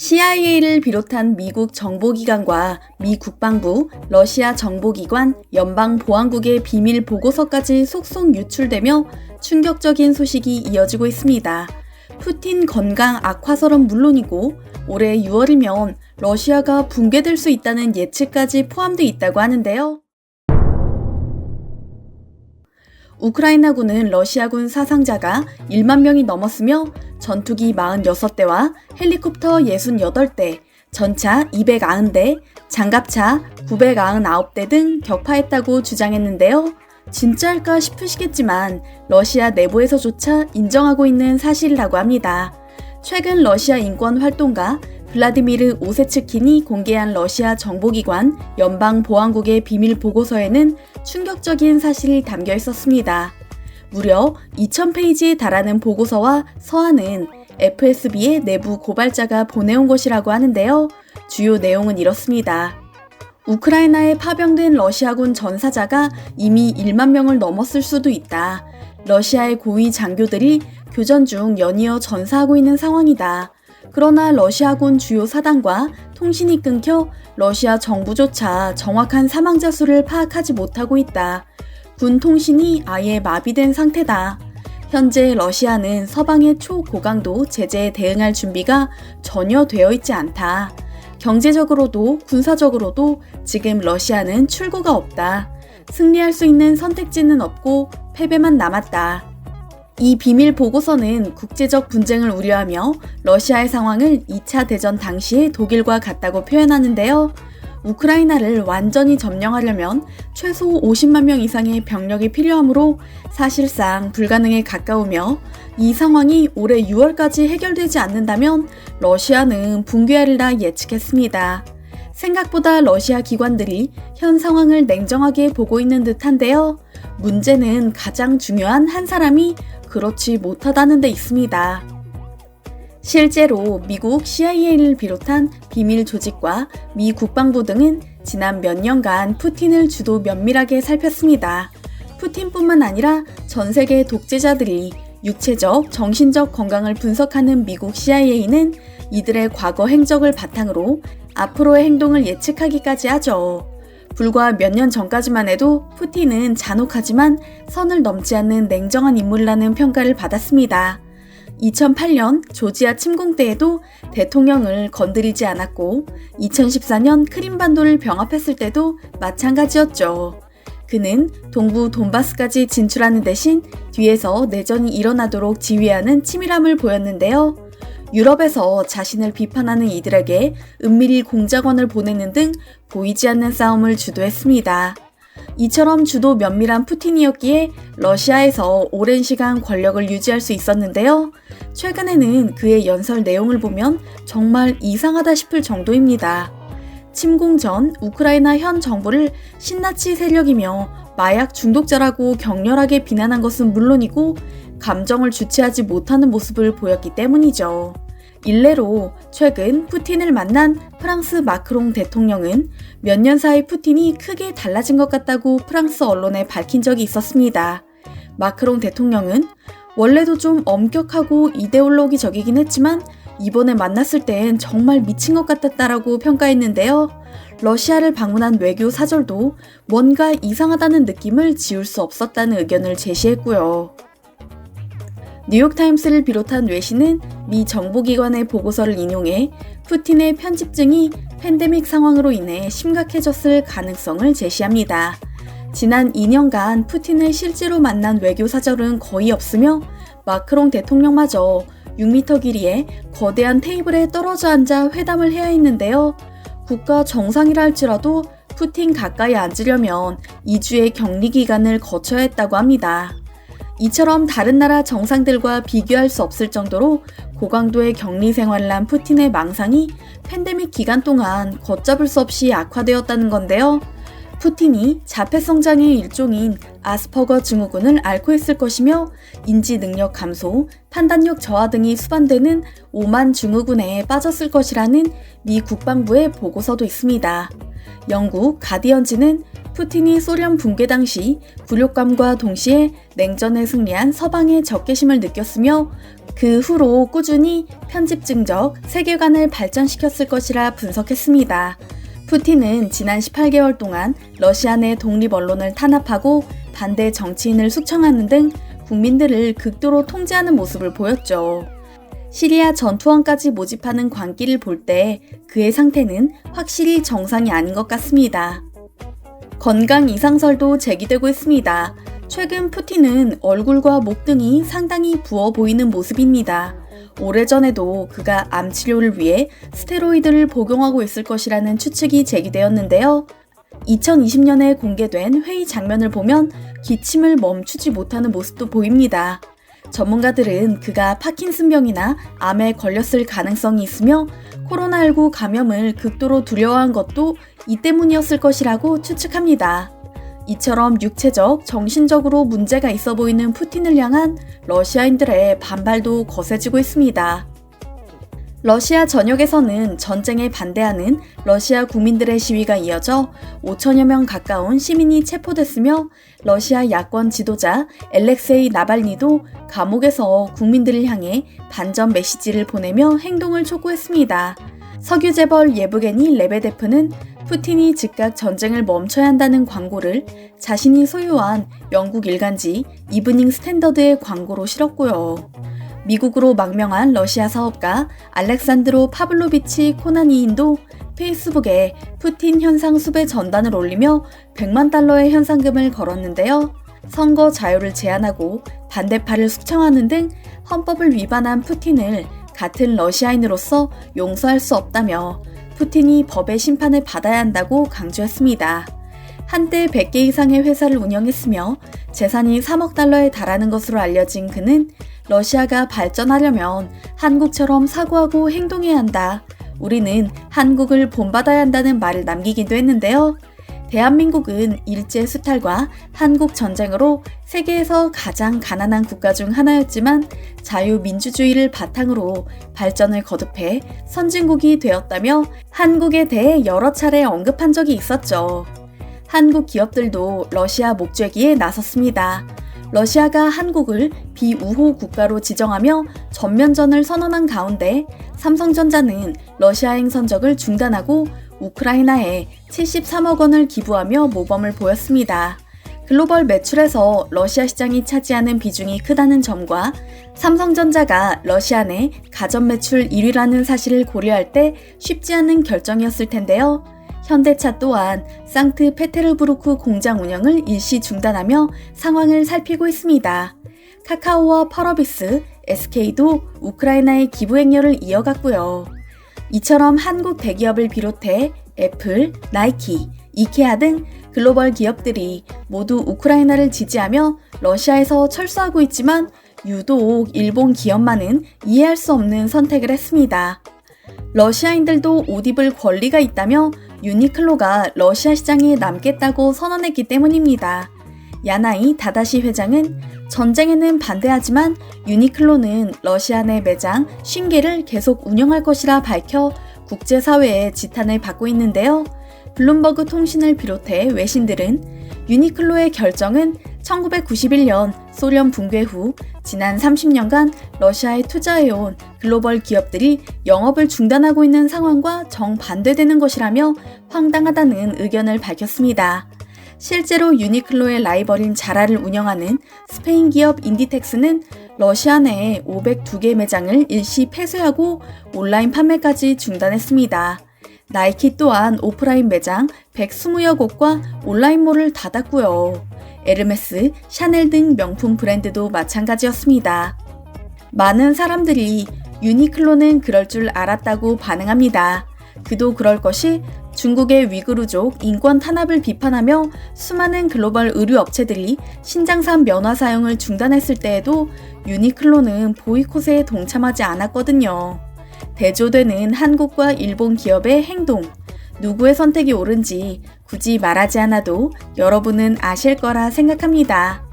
CIA를 비롯한 미국 정보기관과 미 국방부, 러시아 정보기관, 연방보안국의 비밀 보고서까지 속속 유출되며 충격적인 소식이 이어지고 있습니다. 푸틴 건강 악화설은 물론이고 올해 6월이면 러시아가 붕괴될 수 있다는 예측까지 포함되어 있다고 하는데요. 우크라이나군은 러시아군 사상자가 1만 명이 넘었으며 전투기 46대와 헬리콥터 68대, 전차 290대, 장갑차 999대 등 격파했다고 주장했는데요. 진짜일까 싶으시겠지만 러시아 내부에서조차 인정하고 있는 사실이라고 합니다. 최근 러시아 인권 활동가 블라디미르 오세츠킨이 공개한 러시아 정보기관 연방보안국의 비밀 보고서에는 충격적인 사실이 담겨 있었습니다. 무려 2000페이지에 달하는 보고서와 서한은 FSB의 내부 고발자가 보내온 것이라고 하는데요. 주요 내용은 이렇습니다. 우크라이나에 파병된 러시아군 전사자가 이미 1만 명을 넘었을 수도 있다. 러시아의 고위 장교들이 교전 중 연이어 전사하고 있는 상황이다. 그러나 러시아군 주요 사단과 통신이 끊겨 러시아 정부조차 정확한 사망자 수를 파악하지 못하고 있다. 군 통신이 아예 마비된 상태다. 현재 러시아는 서방의 초고강도 제재에 대응할 준비가 전혀 되어 있지 않다. 경제적으로도 군사적으로도 지금 러시아는 출구가 없다. 승리할 수 있는 선택지는 없고 패배만 남았다. 이 비밀 보고서는 국제적 분쟁을 우려하며 러시아의 상황을 2차 대전 당시의 독일과 같다고 표현하는데요. 우크라이나를 완전히 점령하려면 최소 50만 명 이상의 병력이 필요하므로 사실상 불가능에 가까우며 이 상황이 올해 6월까지 해결되지 않는다면 러시아는 붕괴하리라 예측했습니다. 생각보다 러시아 기관들이 현 상황을 냉정하게 보고 있는 듯한데요. 문제는 가장 중요한 한 사람이 그렇지 못하다는 데 있습니다. 실제로 미국 CIA를 비롯한 비밀 조직과 미 국방부 등은 지난 몇 년간 푸틴을 주도 면밀하게 살폈습니다. 푸틴뿐만 아니라 전 세계 독재자들이 육체적, 정신적 건강을 분석하는 미국 CIA는 이들의 과거 행적을 바탕으로 앞으로의 행동을 예측하기까지 하죠. 불과 몇 년 전까지만 해도 푸틴은 잔혹하지만 선을 넘지 않는 냉정한 인물이라는 평가를 받았습니다. 2008년 조지아 침공 때에도 대통령을 건드리지 않았고 2014년 크림반도를 병합했을 때도 마찬가지였죠. 그는 동부 돈바스까지 진출하는 대신 뒤에서 내전이 일어나도록 지휘하는 치밀함을 보였는데요. 유럽에서 자신을 비판하는 이들에게 은밀히 공작원을 보내는 등 보이지 않는 싸움을 주도했습니다. 이처럼 주도 면밀한 푸틴이었기에 러시아에서 오랜 시간 권력을 유지할 수 있었는데요. 최근에는 그의 연설 내용을 보면 정말 이상하다 싶을 정도입니다. 침공 전 우크라이나 현 정부를 신나치 세력이며 마약 중독자라고 격렬하게 비난한 것은 물론이고 감정을 주체하지 못하는 모습을 보였기 때문이죠. 일례로 최근 푸틴을 만난 프랑스 마크롱 대통령은 몇 년 사이 푸틴이 크게 달라진 것 같다고 프랑스 언론에 밝힌 적이 있었습니다. 마크롱 대통령은 원래도 좀 엄격하고 이데올로기적이긴 했지만 이번에 만났을 땐 정말 미친 것 같았다라고 평가했는데요. 러시아를 방문한 외교 사절도 뭔가 이상하다는 느낌을 지울 수 없었다는 의견을 제시했고요. 뉴욕타임스를 비롯한 외신은 미 정보기관의 보고서를 인용해 푸틴의 편집증이 팬데믹 상황으로 인해 심각해졌을 가능성을 제시합니다. 지난 2년간 푸틴을 실제로 만난 외교 사절은 거의 없으며 마크롱 대통령마저 6m 길이의 거대한 테이블에 떨어져 앉아 회담을 해야 했는데요. 국가 정상이라 할지라도 푸틴 가까이 앉으려면 2주의 격리 기간을 거쳐야 했다고 합니다. 이처럼 다른 나라 정상들과 비교할 수 없을 정도로 고강도의 격리 생활을 한 푸틴의 망상이 팬데믹 기간 동안 걷잡을 수 없이 악화되었다는 건데요. 푸틴이 자폐성장의 일종인 아스퍼거 증후군을 앓고 있을 것이며 인지 능력 감소, 판단력 저하 등이 수반되는 오만 증후군에 빠졌을 것이라는 미 국방부의 보고서도 있습니다. 영국 가디언지는 푸틴이 소련 붕괴 당시 굴욕감과 동시에 냉전에 승리한 서방의 적개심을 느꼈으며 그 후로 꾸준히 편집증적 세계관을 발전시켰을 것이라 분석했습니다. 푸틴은 지난 18개월 동안 러시아 내 독립 언론을 탄압하고 반대 정치인을 숙청하는 등 국민들을 극도로 통제하는 모습을 보였죠. 시리아 전투원까지 모집하는 광기를 볼 때 그의 상태는 확실히 정상이 아닌 것 같습니다. 건강 이상설도 제기되고 있습니다. 최근 푸틴은 얼굴과 목 등이 상당히 부어 보이는 모습입니다. 오래전에도 그가 암 치료를 위해 스테로이드를 복용하고 있을 것이라는 추측이 제기되었는데요. 2020년에 공개된 회의 장면을 보면 기침을 멈추지 못하는 모습도 보입니다. 전문가들은 그가 파킨슨병이나 암에 걸렸을 가능성이 있으며 코로나19 감염을 극도로 두려워한 것도 이 때문이었을 것이라고 추측합니다. 이처럼 육체적, 정신적으로 문제가 있어 보이는 푸틴을 향한 러시아인들의 반발도 거세지고 있습니다. 러시아 전역에서는 전쟁에 반대하는 러시아 국민들의 시위가 이어져 5천여 명 가까운 시민이 체포됐으며 러시아 야권 지도자 엘렉세이 나발니도 감옥에서 국민들을 향해 반전 메시지를 보내며 행동을 촉구했습니다. 석유 재벌 예브게니 레베데프는 푸틴이 즉각 전쟁을 멈춰야 한다는 광고를 자신이 소유한 영국 일간지 이브닝 스탠더드의 광고로 실었고요. 미국으로 망명한 러시아 사업가 알렉산드로 파블로비치 코나니인도 페이스북에 푸틴 현상 수배 전단을 올리며 100만 달러의 현상금을 걸었는데요. 선거 자유를 제한하고 반대파를 숙청하는 등 헌법을 위반한 푸틴을 같은 러시아인으로서 용서할 수 없다며 푸틴이 법의 심판을 받아야 한다고 강조했습니다. 한때 100개 이상의 회사를 운영했으며 재산이 3억 달러에 달하는 것으로 알려진 그는 러시아가 발전하려면 한국처럼 사고하고 행동해야 한다. 우리는 한국을 본받아야 한다는 말을 남기기도 했는데요. 대한민국은 일제 수탈과 한국 전쟁으로 세계에서 가장 가난한 국가 중 하나였지만 자유민주주의를 바탕으로 발전을 거듭해 선진국이 되었다며 한국에 대해 여러 차례 언급한 적이 있었죠. 한국 기업들도 러시아 목죄기에 나섰습니다. 러시아가 한국을 비우호 국가로 지정하며 전면전을 선언한 가운데 삼성전자는 러시아 행선적을 중단하고 우크라이나에 73억 원을 기부하며 모범을 보였습니다. 글로벌 매출에서 러시아 시장이 차지하는 비중이 크다는 점과 삼성전자가 러시아 내 가전 매출 1위라는 사실을 고려할 때 쉽지 않은 결정이었을 텐데요. 현대차 또한 상트 페테르부르크 공장 운영을 일시 중단하며 상황을 살피고 있습니다. 카카오와 펄어비스, SK도 우크라이나의 기부 행렬을 이어갔고요. 이처럼 한국 대기업을 비롯해 애플, 나이키, 이케아 등 글로벌 기업들이 모두 우크라이나를 지지하며 러시아에서 철수하고 있지만 유독 일본 기업만은 이해할 수 없는 선택을 했습니다. 러시아인들도 옷 입을 권리가 있다며 유니클로가 러시아 시장에 남겠다고 선언했기 때문입니다. 야나이 다다시 회장은 전쟁에는 반대하지만 유니클로는 러시아 내 매장 50개를 계속 운영할 것이라 밝혀 국제사회의 지탄을 받고 있는데요. 블룸버그 통신을 비롯해 외신들은 유니클로의 결정은 1991년 소련 붕괴 후 지난 30년간 러시아에 투자해온 글로벌 기업들이 영업을 중단하고 있는 상황과 정반대되는 것이라며 황당하다는 의견을 밝혔습니다. 실제로 유니클로의 라이벌인 자라를 운영하는 스페인 기업 인디텍스는 러시아 내에 502개 매장을 일시 폐쇄하고 온라인 판매까지 중단했습니다. 나이키 또한 오프라인 매장 120여 곳과 온라인몰을 닫았고요. 에르메스, 샤넬 등 명품 브랜드도 마찬가지였습니다. 많은 사람들이 유니클로는 그럴 줄 알았다고 반응합니다. 그도 그럴 것이 중국의 위구르족 인권 탄압을 비판하며 수많은 글로벌 의류 업체들이 신장산 면화 사용을 중단했을 때에도 유니클로는 보이콧에 동참하지 않았거든요. 대조되는 한국과 일본 기업의 행동, 누구의 선택이 옳은지 굳이 말하지 않아도 여러분은 아실 거라 생각합니다.